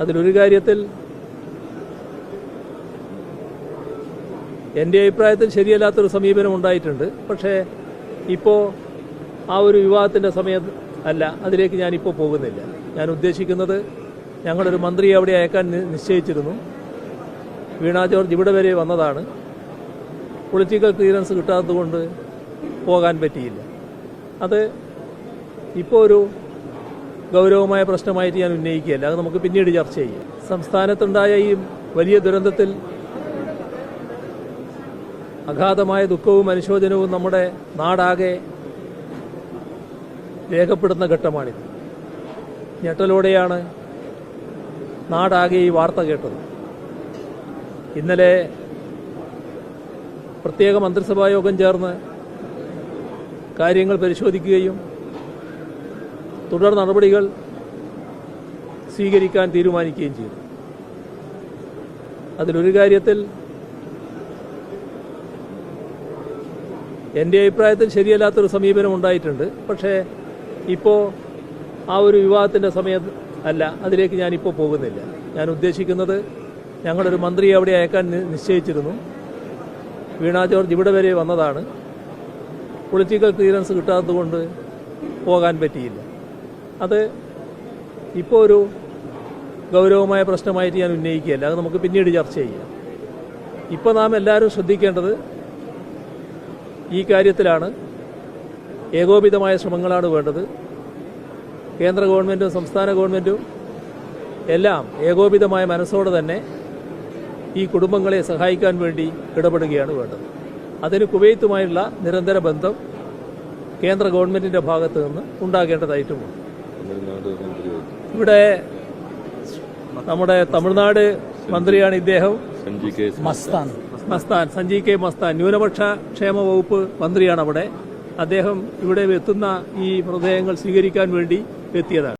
അതിലൊരു കാര്യത്തിൽ എന്റെ അഭിപ്രായത്തിൽ ശരിയല്ലാത്തൊരു സമീപനം ഉണ്ടായിട്ടുണ്ട്. പക്ഷേ ഇപ്പോൾ ആ ഒരു വിവാഹത്തിന്റെ സമയം അല്ല. അതിലേക്ക് ഞാനിപ്പോൾ പോകുന്നില്ല. ഞാൻ ഉദ്ദേശിക്കുന്നത് ഞങ്ങളൊരു മന്ത്രിയെ അവിടെ അയക്കാൻ നിശ്ചയിച്ചിരുന്നു. വീണ ജോർജ് ഇവിടെ വരെ വന്നതാണ്. പൊളിറ്റിക്കൽ ക്ലിയറൻസ് കിട്ടാത്തതുകൊണ്ട് പോകാൻ പറ്റിയില്ല. അത് ഇപ്പോൾ ഒരു ഗൗരവമായ പ്രശ്നമായിട്ട് ഞാൻ ഉന്നയിക്കുകയല്ല. അത് നമുക്ക് പിന്നീട് ചർച്ച ചെയ്യാം. സംസ്ഥാനത്തുണ്ടായ ഈ വലിയ ദുരന്തത്തിൽ അഗാധമായ ദുഃഖവും അനുശോചനവും നമ്മുടെ നാടാകെ രേഖപ്പെടുന്ന ഘട്ടമാണിത്. ഞെട്ടലോടെയാണ് നാടാകെ ഈ വാർത്ത കേട്ടത്. ഇന്നലെ പ്രത്യേക മന്ത്രിസഭാ യോഗം ചേർന്ന് കാര്യങ്ങൾ പരിശോധിക്കുകയും തുടർ നടപടികൾ സ്വീകരിക്കാൻ തീരുമാനിക്കുകയും ചെയ്തു. അതിലൊരു കാര്യത്തിൽ എന്റെ അഭിപ്രായത്തിൽ ശരിയല്ലാത്തൊരു സമീപനം ഉണ്ടായിട്ടുണ്ട്. പക്ഷേ ഇപ്പോൾ ആ ഒരു വിവാഹത്തിന്റെ സമയം അല്ല. അതിലേക്ക് ഞാനിപ്പോൾ പോകുന്നില്ല. ഞാൻ ഉദ്ദേശിക്കുന്നത് ഞങ്ങളൊരു മന്ത്രിയെ അവിടെ അയക്കാൻ നിശ്ചയിച്ചിരുന്നു. വീണ ജോർജ് ഇവിടെ വരെ വന്നതാണ്. പൊളിറ്റിക്കൽ ക്ലിയറൻസ് കിട്ടാത്തതുകൊണ്ട് പോകാൻ പറ്റിയില്ല. അത് ഇപ്പോൾ ഒരു ഗൗരവമായ പ്രശ്നമായിട്ട് ഞാൻ ഉന്നയിക്കുകയല്ല. അത് നമുക്ക് പിന്നീട് ചർച്ച ചെയ്യാം. ഇപ്പോൾ നാം എല്ലാവരും ശ്രദ്ധിക്കേണ്ടത് ഈ കാര്യത്തിലാണ് ഏകോപിതമായ ശ്രമങ്ങളാണ് വേണ്ടത്. കേന്ദ്ര ഗവൺമെന്റും സംസ്ഥാന ഗവൺമെന്റും എല്ലാം ഏകോപിതമായ മനസ്സോടെ തന്നെ ഈ കുടുംബങ്ങളെ സഹായിക്കാൻ വേണ്ടി ഇടപെടുകയാണ് വേണ്ടത്. അതിന് കുവൈത്തുമായുള്ള നിരന്തര ബന്ധം കേന്ദ്ര ഗവൺമെന്റിന്റെ ഭാഗത്തു നിന്ന് ഉണ്ടാകേണ്ടതായിട്ടുമുണ്ട്. ഇവിടെ നമ്മുടെ തമിഴ്നാട് മന്ത്രിയാണ് ഇദ്ദേഹം. സഞ്ജി കെ മസ്താൻ. മസ്താൻ സഞ്ജയ് കെ മസ്താൻ ന്യൂനപക്ഷ ക്ഷേമ വകുപ്പ് മന്ത്രിയാണ് അവിടെ. അദ്ദേഹം ഇവിടെ എത്തുന്ന ഈ മൃതദേഹങ്ങൾ സ്വീകരിക്കാൻ വേണ്ടി എത്തിയതാണ്.